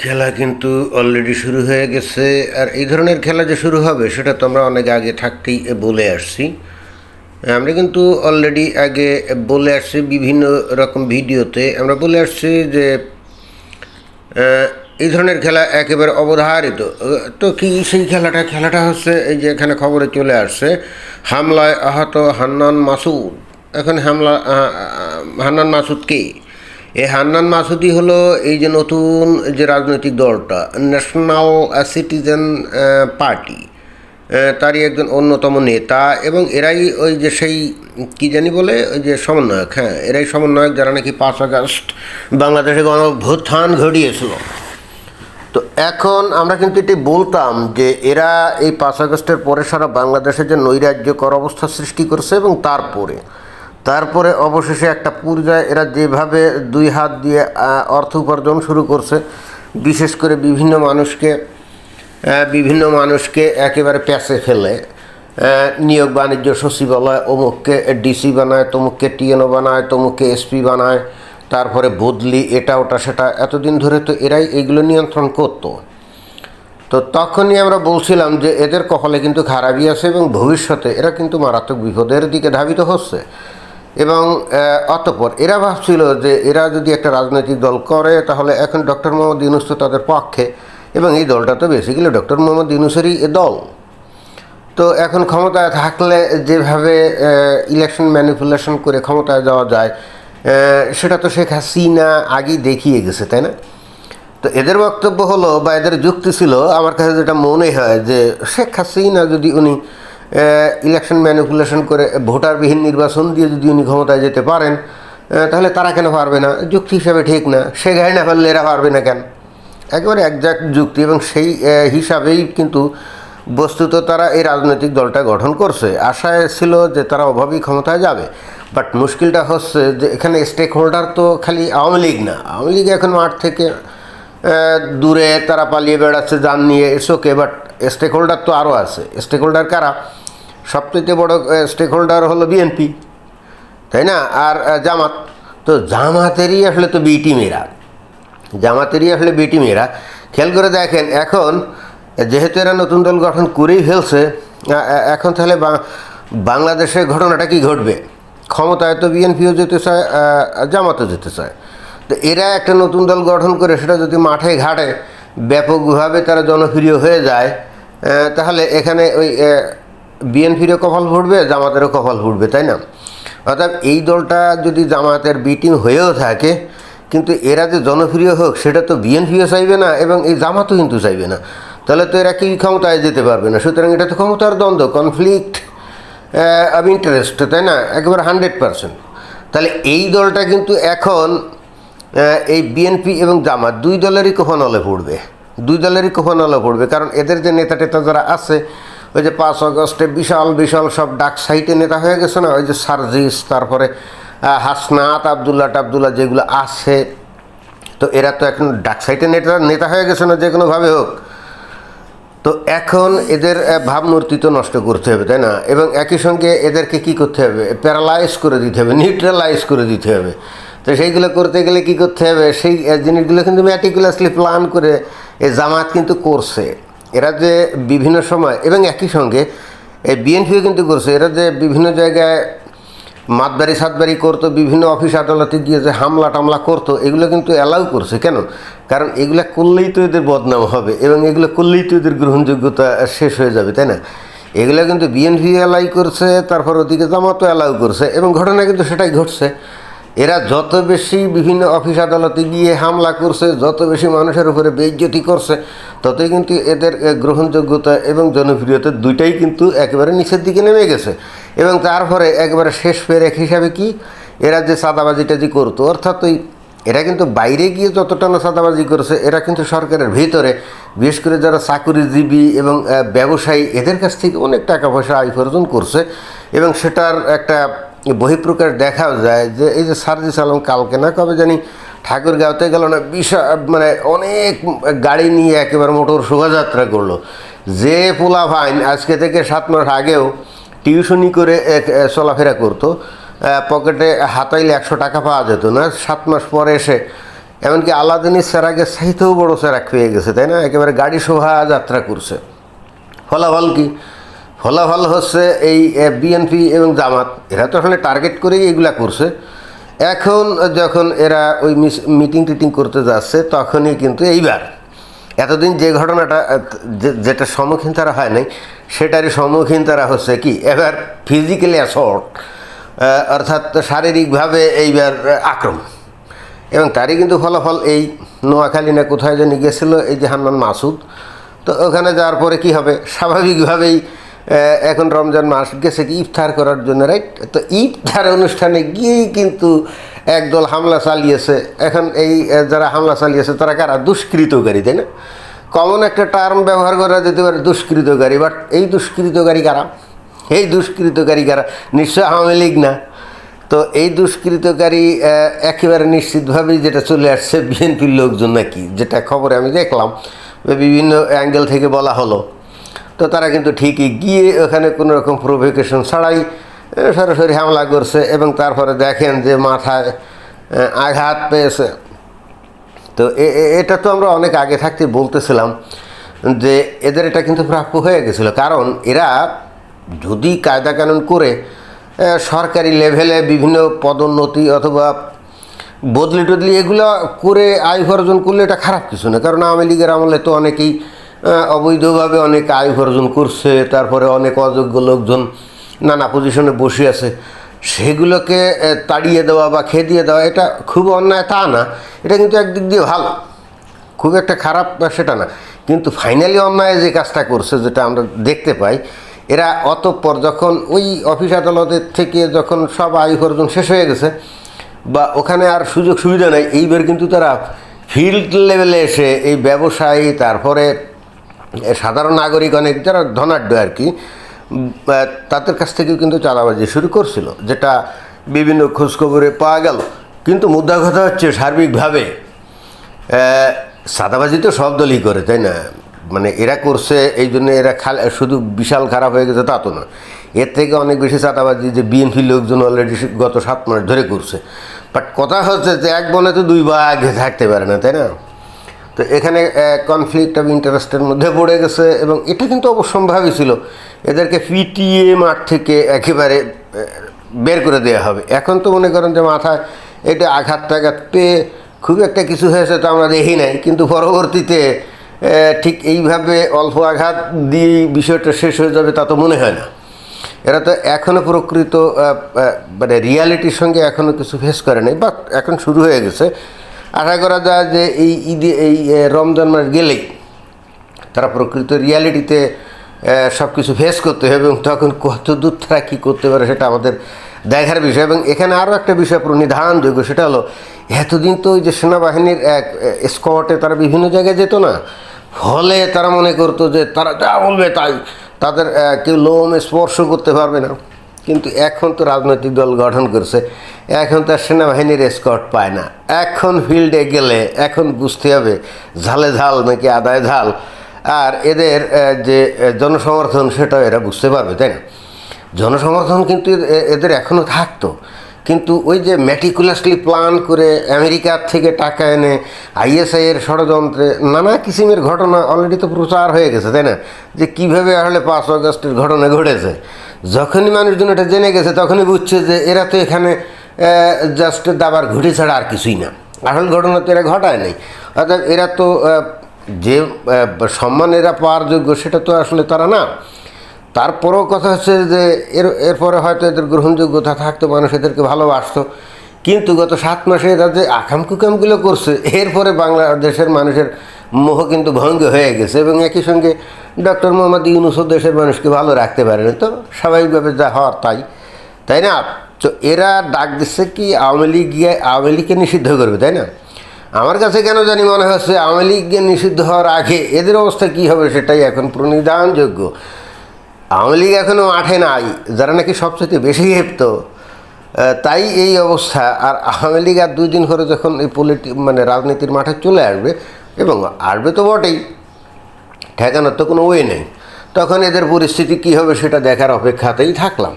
খেলা কিন্তু অলরেডি শুরু হয়ে গেছে। আর এই ধরনের খেলা যে শুরু হবে, সেটা তো আমরা অনেক আগে থাকতেই বলে আসছি। আমরা কিন্তু অলরেডি আগে বলে আসছি বিভিন্ন রকম ভিডিওতে। আমরা বলে আসছি যে এই ধরনের খেলা একেবারে অবধারিত। তো কি সেই খেলাটা? খেলাটা হচ্ছে এই যে এখানে খবরে চলে আসছে, হামলায় আহত হান্নান মাসুদ। এখন হামলা হান্নান মাসুদ কে? এই হান্নান মাসুদি হলো এই যে নতুন যে রাজনৈতিক দলটা ন্যাশনাল সিটিজেন পার্টি তারই একজন অন্যতম নেতা এবং এরাই ওই যে সেই, কি জানি বলে, ওই যে সমন্বয়ক হ্যাঁ এরাই সমন্বয়ক যারা নাকি পাঁচ আগস্ট বাংলাদেশে গণভ্যুত্থান ঘটিয়েছিল। তো এখন আমরা কিন্তু এটি বলতাম যে এরা এই পাঁচ আগস্টের পরে সারা বাংলাদেশে যে নৈরাজ্যকর অবস্থা সৃষ্টি করছে এবং তারপরে তারপরে অবশেষে একটা পর্যায়ে, এরা যেভাবে দুই হাত দিয়ে অর্থ উপার্জন শুরু করছে, বিশেষ করে বিভিন্ন মানুষকে বিভিন্ন মানুষকে একেবারে প্যাসে ফেলে নিয়োগ বাণিজ্য সচিবালয় অমুককে ডিসি বানায়, তমুককে টিএনও বানায়, তমুককে এসপি বানায়, তারপরে বদলি, এটা, ওটা, সেটা, এতদিন ধরে তো এরাই এগুলো নিয়ন্ত্রণ করতো। তো তখনই আমরা বলছিলাম যে এদের কপালে কিন্তু খারাপই আছে এবং ভবিষ্যতে এরা কিন্তু মারাত্মক বিপদের দিকে ধাবিত হচ্ছে। এবং অতপর এরা ভাবছিল যে এরা যদি একটা রাজনৈতিক দল করে, তাহলে এখন ডক্টর মোহাম্মদ ইউনুস তো তাদের পক্ষে, এবং এই দলটা তো বেসিক্যালি ডক্টর মোহাম্মদ ইউনুসেরই দল। তো এখন ক্ষমতায় থাকলে যেভাবে ইলেকশন ম্যানিপুলেশন করে ক্ষমতায় যাওয়া যায় সেটা তো শেখ হাসিনা আগেই দেখিয়ে গেছে, তাই না? তো এদের বক্তব্য হলো বা এদের যুক্তি ছিল, আমার কাছে যেটা মনে হয় যে শেখ হাসিনা যদি উনি ইলেকশন ম্যানিপুলেশন করে ভোটারবিহীন নির্বাচন দিয়ে যদি উনি ক্ষমতায় যেতে পারেন তাহলে তারা কেন পারবে না? যুক্তি হিসাবে ঠিক না। সে গাড়ি না পারলে এরা পারবে না কেন? একেবারে একজাক্ট যুক্তি এবং সেই হিসাবেই কিন্তু বস্তুত তারা এই রাজনৈতিক দলটা গঠন করছে। আশায় ছিল যে তারা অভাবেই ক্ষমতায় যাবে। বাট মুশকিলটা হচ্ছে যে এখানে স্টেক হোল্ডার তো খালি আওয়ামী লীগ না। আওয়ামী লীগ এখন মাঠ থেকে দূরে তারা পালিয়ে বেড়াচ্ছে, যান নিয়ে এসোকে বাট স্টেক হোল্ডার তো আরও আছে। স্টেক হোল্ডার কারা? সবচেয়ে বড় স্টেক হোল্ডার হলো বিএনপি তাই না? আর জামাত। তো জামাতেরই আসলে তো বি টিমেরা জামাতেরই আসলে বি টিমেরা খেয়াল করে দেখেন, এখন যেহেতু এরা নতুন দল গঠন করেই ফেলছে এখন তাহলে বাংলাদেশের ঘটনাটা কি ঘটবে? ক্ষমতায় তো বিএনপিও যেতে চায় জামাতও যেতে চায়। তো এরা একটা নতুন দল গঠন করে সেটা যদি মাঠে ঘাটে ব্যাপকভাবে তারা জনপ্রিয় হয়ে যায় তাহলে এখানে ওই বিএনপিরও কপাল ফুটবে, জামাতেরও কপাল ফুটবে, তাই না? অর্থাৎ এই দলটা যদি জামাতের বিটিং হয়েও থাকে, কিন্তু এরা যে জনপ্রিয় হোক, সেটা তো বিএনপিও চাইবে না এবং এই জামাতও কিন্তু চাইবে না। তাহলে তো এরা কি ক্ষমতায় যেতে পারবে না? সুতরাং এটা তো ক্ষমতার দ্বন্দ্ব কনফ্লিক্ট অব ইন্টারেস্ট তাই না? একেবারে হান্ড্রেড পারসেন্ট তাহলে এই দলটা কিন্তু এখন এই বিএনপি এবং জামাত দুই দলেরই কোফানলে পড়বে। দুই দলেরই কোফানলে পড়বে, কারণ এদের যে নেতা টেতা যারা আছে ওই যে পাঁচ আগস্টে বিশাল বিশাল সব ডাক সাইটে নেতা হয়ে গেছে না? ওই যে সার্জিস, তারপরে হাসনাত, আবদুল্লাহ টাবদুল্লাহ যেগুলো আছে, তো এরা তো এখন ডাক সাইটে নেতা নেতা হয়ে গেছে না, যে কোনোভাবে হোক। তো এখন এদের ভাবমূর্তি তো নষ্ট করতে হবে, তাই না? এবং একই সঙ্গে এদেরকে কি করতে হবে? প্যারালাইজ করে দিতে হবে, নিউট্রালাইজ করে দিতে হবে। তো সেইগুলো করতে গেলে কি করতে হবে? সেই জিনিসগুলো কিন্তু ম্যাটিকুলাসলি প্ল্যান করে এ জামাত কিন্তু করছে। এরা যে বিভিন্ন সময়, এবং একই সঙ্গে এই বিএনপিও কিন্তু করছে, এরা যে বিভিন্ন জায়গায় মাতবাড়ি সাতবাড়ি করতো, বিভিন্ন অফিস আদালতে গিয়ে যে হামলা টামলা করতো, এগুলো কিন্তু অ্যালাউ করছে। কেন? কারণ এগুলো করলেই তো এদের বদনাম হবে, এবং এগুলো করলেই তো এদের গ্রহণযোগ্যতা শেষ হয়ে যাবে, তাই না? এগুলো কিন্তু বিএনপি অ্যালাই করছে, তারপর ওদিকে জামাতও অ্যালাউ করছে, এবং ঘটনা কিন্তু সেটাই ঘটছে। এরা যত বেশি বিভিন্ন অফিস আদালতে গিয়ে হামলা করছে, যত বেশি মানুষের উপরে বেইজ্জতি করছে, ততই কিন্তু এদের গ্রহণযোগ্যতা এবং জনপ্রিয়তা দুইটাই কিন্তু একেবারে নিচের দিকে নেমে গেছে। এবং তারপরে একবারে শেষ পেরেক হিসাবে কি? এরা যে চাঁদাবাজিটা যে করতো, অর্থাৎ ওই এরা কিন্তু বাইরে গিয়ে যতটা না চাঁদাবাজি করেছে, এরা কিন্তু সরকারের ভিতরে, বিশেষ করে যারা চাকুরিজীবী এবং ব্যবসায়ী, এদের কাছ থেকে অনেক টাকা পয়সা আয় উপার্জন করছে এবং সেটার একটা বহিঃপ্রকাশ দেখাও যায় যে এই যে সার্জিস আলম কালকে না, কবে জানি ঠাকুরগাঁওতে গেল না বিশাল মানে অনেক গাড়ি নিয়ে একেবারে মোটর শোভাযাত্রা করল। যে পোলা ভাইন আজকে থেকে সাত মাস আগেও টিউশনি করে চলাফেরা করতো পকেটে হাতাইলে একশো টাকা পাওয়া যেত না, সাত মাস পরে এসে, এমনকি আলাদিনী স্যারাকে চাইতেও বড় সেরাক হয়ে গেছে, তাই না? একেবারে গাড়ি শোভাযাত্রা করছে। ফলাফল কি? ফলাফল হচ্ছে এই বিএনপি এবং জামাত। এরা তো আসলে টার্গেট করেই এগুলা করছে। এখন যখন এরা ওই মিটিং টিটিং করতে যাচ্ছে, তখনই কিন্তু এইবার এতদিন যে ঘটনাটা যেটা সম্মুখীন তারা হয় নাই, সেটারই সম্মুখীন তারা হচ্ছে কি? এবার ফিজিক্যালি অ্যাসল্ট অর্থাৎ শারীরিকভাবে এইবার আক্রমণ। এবং তারই কিন্তু ফলাফল এই নোয়াখালী না কোথায় জানি গেছিল, এই যে হান্নান মাসুদ। তো ওখানে যাওয়ার পরে কি হবে? স্বাভাবিকভাবেই এখন রমজান মাস, গেছে কি ইফতার করার জন্য রাইট তো ইফতার অনুষ্ঠানে গিয়েই কিন্তু একদল হামলা চালিয়েছে। এখন এই যারা হামলা চালিয়েছে, তারা কারা? দুষ্কৃতকারী, তাই না? কমন একটা টার্ম ব্যবহার করা যেতে পারে, দুষ্কৃতকারী। বাট এই দুষ্কৃতকারী কারা? এই দুষ্কৃতকারী কারা? নিশ্চয় আওয়ামী লীগ না? তো এই দুষ্কৃতকারী একেবারে নিশ্চিতভাবেই যেটা চলে আসছে, বিএনপির লোকজন নাকি? যেটা খবরে আমি দেখলাম বিভিন্ন অ্যাঙ্গেল থেকে বলা হলো। তো তারা কিন্তু ঠিকই গিয়ে ওখানে কোনো রকম প্রভোকেশন ছাড়াই সরাসরি হামলা করছে এবং তারপরে দেখেন যে মাথায় আঘাত পেয়েছে। তো এটা তো আমরা অনেক আগে থাকতে বলতেছিলাম যে এদের এটা কিন্তু প্রাপ্য হয়ে গেছিল। কারণ এরা যদি কায়দা কানুন করে সরকারি লেভেলে বিভিন্ন পদোন্নতি অথবা বদলি টদলি এগুলো করে আয় উপার্জন করলে এটা খারাপ কিছু না। কারণ আওয়ামী লীগের আমলে তো অনেকেই অবৈধভাবে অনেক আয় উপার্জন করছে, তারপরে অনেক অযোগ্য লোকজন নানা পজিশনে বসে আছে। সেগুলোকে তাড়িয়ে দেওয়া বা খেদিয়ে দেওয়া, এটা খুব অন্যায় তা না। এটা কিন্তু একদিক দিয়ে ভালো। খুব একটা খারাপ সেটা না। কিন্তু ফাইনালি অন্যায় যে কাজটা করছে, যেটা আমরা দেখতে পাই, এরা অতঃপর যখন ওই অফিস আদালতের থেকে যখন সব আয় উপার্জন শেষ হয়ে গেছে, বা ওখানে আর সুযোগ সুবিধা নেই, এইবার কিন্তু তারা ফিল্ড লেভেলে এসে এই ব্যবসায়ী, তারপরে সাধারণ নাগরিক অনেক যারা ধনাঢ্য আর কি। তাদের কাছ থেকেও কিন্তু চাঁদাবাজি শুরু করছিল, যেটা বিভিন্ন খোঁজখবরে পাওয়া গেল। কিন্তু মুদ্রা কথা হচ্ছে সার্বিকভাবে সাদাবাজি তো সব দলই করে, তাই না? মানে এরা করছে, এই জন্য এরা খাল, শুধু বিশাল খারাপ হয়ে গেছে তা তো না এর থেকে অনেক বেশি চাঁদাবাজি যে বিএনপি লোকজন অলরেডি গত সাত মাস ধরে করছে। বাট কথা হচ্ছে যে এক বনে তো দুই ভাগ থাকতে পারে না, তাই না? তো এখানে কনফ্লিক্ট অফ ইন্টারেস্টের মধ্যে পড়ে গেছে এবং এটা কিন্তু অবশ্যম্ভাবী ছিল। এদেরকে পিটিএ মাঠ থেকে একেবারে বের করে দেওয়া হবে। এখন তো মনে করেন যে মাথায় এটা আঘাত টাঘাত পেয়ে খুব একটা কিছু হয়েছে তো আমরা দেখি নাই, কিন্তু পরবর্তীতে ঠিক এইভাবে অল্প আঘাত দিয়েই বিষয়টা শেষ হয়ে যাবে তা তো মনে হয় না। এরা তো এখনও প্রকৃত মানে রিয়ালিটির সঙ্গে এখনও কিছু ফেস করে নাই বাট এখন শুরু হয়ে গেছে। আশা করা যায় যে এই ঈদে, এই রমজান মাস গেলেই তারা প্রকৃত রিয়ালিটিতে সব কিছু ফেস করতে হবে এবং তখন কত দূর তারা কী করতে পারে সেটা আমাদের দেখার বিষয়। এবং এখানে আরও একটা বিষয় প্রণিধানযোগ্য সেটা হলো এতদিন তো ওই যে সেনাবাহিনীর এক স্কোয়াটে তারা বিভিন্ন জায়গায় যেত না। ফলে তারা মনে করতো যে তারা যা বলবে তাই, তাদের কেউ লোম স্পর্শ করতে পারবে না। কিন্তু এখন তো রাজনৈতিক দল গঠন করছে, এখন তার সেনাবাহিনীর স্কট পায় না। এখন ফিল্ডে গেলে, এখন বুঝতে হবে ঝালে ঝাল নাকি আদায় ঝাল। আর এদের যে জনসমর্থন সেটাও এরা বুঝতে পারবে, তাই না? জনসমর্থন কিন্তু এদের এখনও থাকতো। কিন্তু ওই যে ম্যাটিকুলাসলি প্ল্যান করে আমেরিকার থেকে টাকা এনে আইএসআই এর ষড়যন্ত্রে নানা কিসিমের ঘটনা অলরেডি তো প্রচার হয়ে গেছে, তাই না? যে কীভাবে আসলে পাঁচ অগস্টের ঘটনা ঘটেছে। যখনই মানুষজন এটা জেনে গেছে, তখনই বুঝছে যে এরা তো এখানে জাস্ট দাবার ঘুরে ছাড়া আর কিছুই না। আসল ঘটনা তো এরা ঘটায় নাই। অর্থাৎ এরা তো যে সম্মান এরা পাওয়ার যোগ্য, সেটা তো আসলে তারা না। তারপরেও কথা হচ্ছে যে, এর, এরপরে হয়তো এদের গ্রহণযোগ্যতা থাকতো, মানুষ এদেরকে ভালোবাসতো। কিন্তু গত সাত মাসে এরা যে আকাম কুকামগুলো করছে, এরপরে বাংলাদেশের মানুষের মোহ কিন্তু ভঙ্গ হয়ে গেছে এবং একই সঙ্গে ডক্টর মোহাম্মদ ইউনুসও দেশের মানুষকে ভালো রাখতে পারেন তো স্বাভাবিকভাবে যা হওয়ার তাই। তাই না? তো এরা ডাক দিচ্ছে কি আওয়ামী লীগ গিয়ে আওয়ামী লীগকে নিষিদ্ধ করবে, তাই না? আমার কাছে কেন জানি মনে হচ্ছে আওয়ামী লীগকে নিষিদ্ধ হওয়ার আগে এদের অবস্থা কী হবে সেটাই এখন প্রণিধানযোগ্য। আওয়ামী লীগ এখনও মাঠে নাই, যারা নাকি সবচেয়ে বেশি হেপ্ত তাই এই অবস্থা। আর আওয়ামী লীগ আর দুই দিন করে যখন এই পলিটি মানে রাজনীতির মাঠে চলে আসবে এবং আসবে তো বটেই, ঠেকানোর তো কোনো ওয়ে নেই। তখন এদের পরিস্থিতি কী হবে সেটা দেখার অপেক্ষাতেই থাকলাম।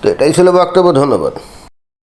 তো এটাই ছিল বক্তব্য, ধন্যবাদ।